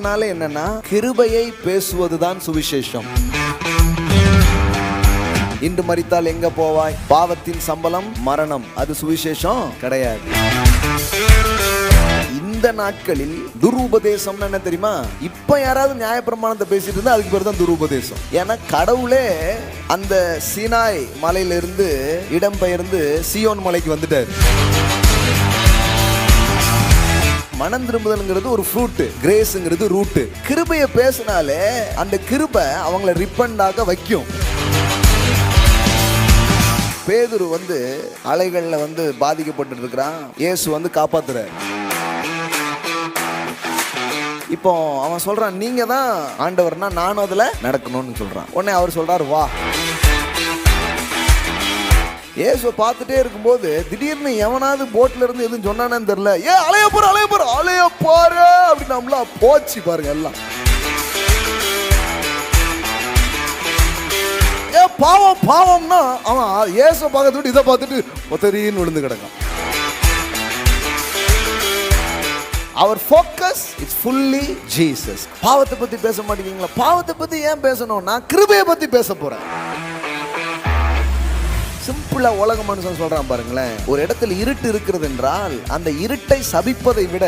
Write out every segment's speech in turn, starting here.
சுவிசேஷம்னால என்னன்னா கிருபையை பேசுவதுதான் சுவிசேஷம். இன்று மறித்தால் எங்க போவாய்? பாவத்தின் சம்பளம் மரணம். அது சுவிசேஷம் கிடையாது. இந்த நாட்களில் துருபதேசம் என்ன தெரியுமா? இப்ப யாராவது நியாயப்பிரமாணத்தை பேசிட்டு இருந்தா அதுக்கு பேர் தான் துருபதேசம். ஏன்னா கடவுளே அந்த சீனாய் மலையிலிருந்து இடம்பெயர்ந்து சியோன் மலைக்கு வந்துட்டாரு. மனம் திரும்புதல்ங்கிறது ஒரு ஃப்ரூட்டு கிரேஸ்ங்கிறது ரூட்டு கிருபையை பேசினாலே அந்த கிருபை அவங்கள ரிப்பண்டாக வைக்கும். பேதுரு வந்து அலைகளில் வந்து பாதிக்கப்பட்டு இருக்கிறான் இயேசு வந்து காப்பாத்துறாரு. இப்போ அவன் சொல்றான் நீங்க தான் ஆண்டவர்னா நானும் அதில் நடக்கணும்னு சொல்றான். உடனே அவர் சொல்றாரு வா. ஏசுவை பார்த்துட்டே இருக்கும்போது திடீர்னு எவனாவது போட்ல இருந்து எதுவும் சொன்னானேன்னு தெரியல. ஏ அலைய போற அலைய போற அலைய பாரு அப்படின்னு நம்மளா போச்சு பாருங்க எல்லாம். ஏ பாவம் பாவம்னா அவன் ஏசுவை பார்க்கறது இதை பார்த்துட்டு ஒத்தரின்னு விழுந்து கிடக்கான். அவர் ஃபோக்கஸ் இஸ் ஃபுல்லி ஜீசஸ் பாவத்தை பற்றி பேச மாட்டேங்கிறீங்களா பாவத்தை பற்றி ஏன் பேசணும்? நான் கிருபையை பற்றி பேச போகிறேன் சிம்பிளா உலக மனுஷன் சொல்றான் பாருங்களேன் ஒரு இடத்துல இருட்டு இருக்கிறது என்றால் அந்த இருட்டை சபிப்பதை விட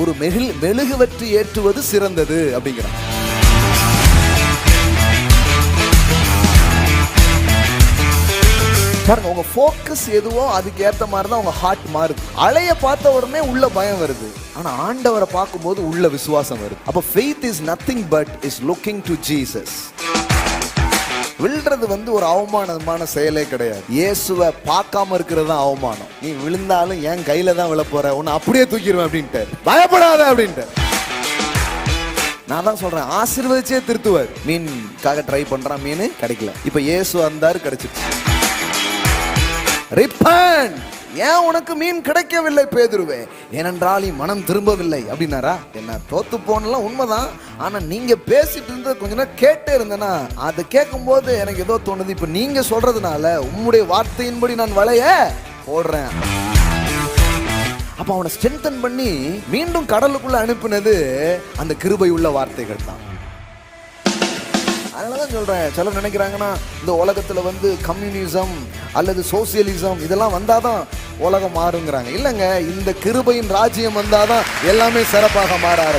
ஒரு மெகில் மெழுகுவற்றி ஏற்றுவது சிறந்தது அப்படிங்கிறான். பாருங்க உங்க ஃபோக்கஸ் எதுவோ அதுக்கு ஏத்த மாதிரி தான் உங்க ஹார்ட் மாறுது. அலைய பார்த்த உடனே உள்ள பயம் வருது. ஆனா ஆண்டவரை பார்க்கும்போது உள்ள விசுவாசம் வருது. அப்ப faith is nothing but is looking to Jesus விழுறது வந்து ஒரு அவமானமான செயலே கிடையாது. இயேசுவை பார்க்காம இருக்கிறது தான் அவமானம். நீ விழுந்தாலும் என் கையில தான் விழ போற. உன்னை அப்படியே தூக்கிடுவேன் அப்படின்ட்டு பயப்படாத அப்படின்ட்டு நான் தான் சொல்றேன் ஆசீர்வதிச்சே திருத்துவார். மீன்காக ட்ரை பண்றான் மீன் கிடைக்கல. இப்ப இயேசு வந்தாரு கிடைச்சிருச்சு. ரிப்பன் ஏன் உனக்கு மீன் கிடைக்கவில்லை பேதுருவே? ஏனென்றால் மனம் திரும்பவில்லை. அப்படின்னாரா? என்ன தோத்து போனலாம் உண்மைதான். ஆனால் நீங்கள் பேசிட்டு இருந்தது கொஞ்ச நேரம் கேட்டே இருந்தேன்னா அதை கேட்கும்போது எனக்கு ஏதோ தோணுது. இப்போ நீங்கள் சொல்கிறதுனால உம்முடைய வார்த்தையின்படி நான் வளைய போடுறேன். அப்போ அவனை ஸ்ட்ரென்தன் பண்ணி மீண்டும் கடலுக்குள்ளே அனுப்பினது அந்த கிருபை உள்ள வார்த்தைகள் தான். அதனால தான் சொல்கிறேன் சிலர் நினைக்கிறாங்கன்னா இந்த உலகத்தில் வந்து கம்யூனிசம் அல்லது சோசியலிசம் இதெல்லாம் வந்தால் தான் உலகம் மாறுங்கிறாங்க. இல்லைங்க இந்த கிருபையின் ராஜ்யம் வந்தால் தான் எல்லாமே சிறப்பாக மாற